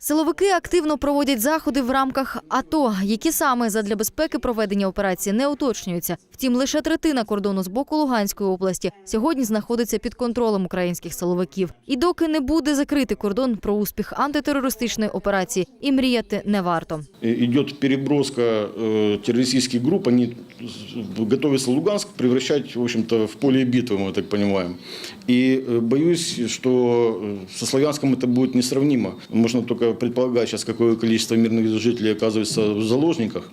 Силовики активно проводять заходи в рамках АТО, які саме задля безпеки проведення операції не уточнюються. Втім, лише третина кордону з боку Луганської області сьогодні знаходиться під контролем українських силовиків. І доки не буде закритий кордон про успіх антитерористичної операції, і мріяти не варто. И- Идет переброска э, террористических групп, они с- готовятся Луганск превращать, в общем-то, в поле битвы, мы так понимаем. И э, боюсь, что э, со Славянском это будет несравнимо. Можно только предполагать сейчас, какое количество мирных жителей оказывается в заложниках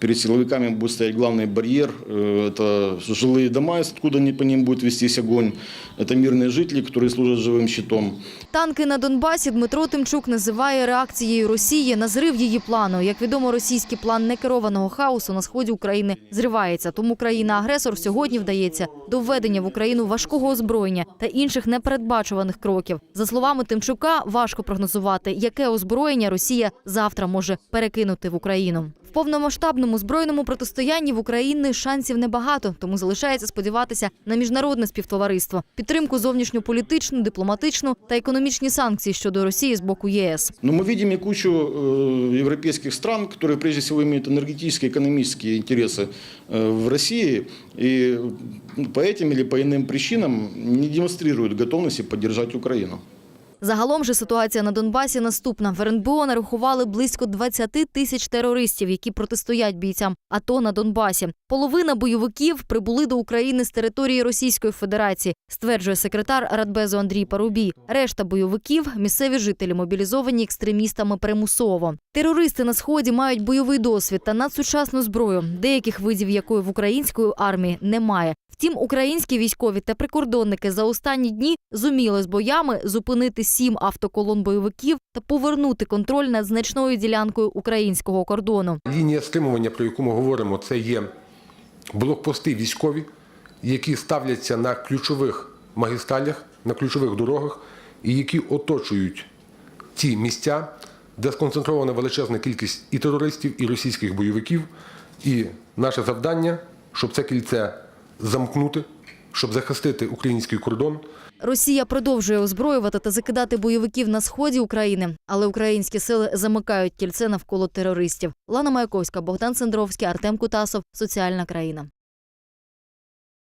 Перед силовиками будет стоять главный барьер. э, Это жилые дома, откуда они по ним будет вестись огонь. Это мирные жители, которые служат живым щитом. Танки на Донбасі Дмитро Тимчук називає реакцією Росії на зрив її плану. Як відомо, російський план некерованого хаосу на сході України зривається. Тому країна-агресор сьогодні вдається до введення в Україну важкого озброєння та інших непередбачуваних кроків. За словами Тимчука, важко прогнозувати, яке озброєння Росія завтра може перекинути в Україну. В повномасштабному збройному протистоянні в Україні шансів небагато, тому залишається сподіватися на міжнародне співтовариство, підтримку зовнішньополітичну, дипломатичну та економічні санкції щодо Росії з боку ЄС. Но мы видим и кучу э, европейских стран, которые прежде всего имеют энергетические, экономические интересы э, в России, и ну, по этим или по иным причинам не демонстрируют готовности поддержать Украину. Загалом же ситуація на Донбасі наступна. В РНБО нарахували близько 20 тисяч терористів, які протистоять бійцям АТО на Донбасі. Половина бойовиків прибули до України з території Російської Федерації, стверджує секретар Радбезу Андрій Парубій. Решта бойовиків місцеві жителі мобілізовані екстремістами примусово. Терористи на сході мають бойовий досвід та надсучасну зброю, деяких видів якої в української армії немає. Втім, українські військові та прикордонники за останні дні зуміли з боями зупинити сім автоколон бойовиків та повернути контроль над значною ділянкою українського кордону. Лінія стримування, про яку ми говоримо, це є блокпости військові, які ставляться на ключових магістралях, на ключових дорогах, і які оточують ті місця, де сконцентрована величезна кількість і терористів, і російських бойовиків. І наше завдання, щоб це кільце замкнути, щоб захистити український кордон. Росія продовжує озброювати та закидати бойовиків на сході України, але українські сили замикають кільце навколо терористів. Лана Маяковська, Богдан Сендровський, Артем Кутасов. Соціальна країна.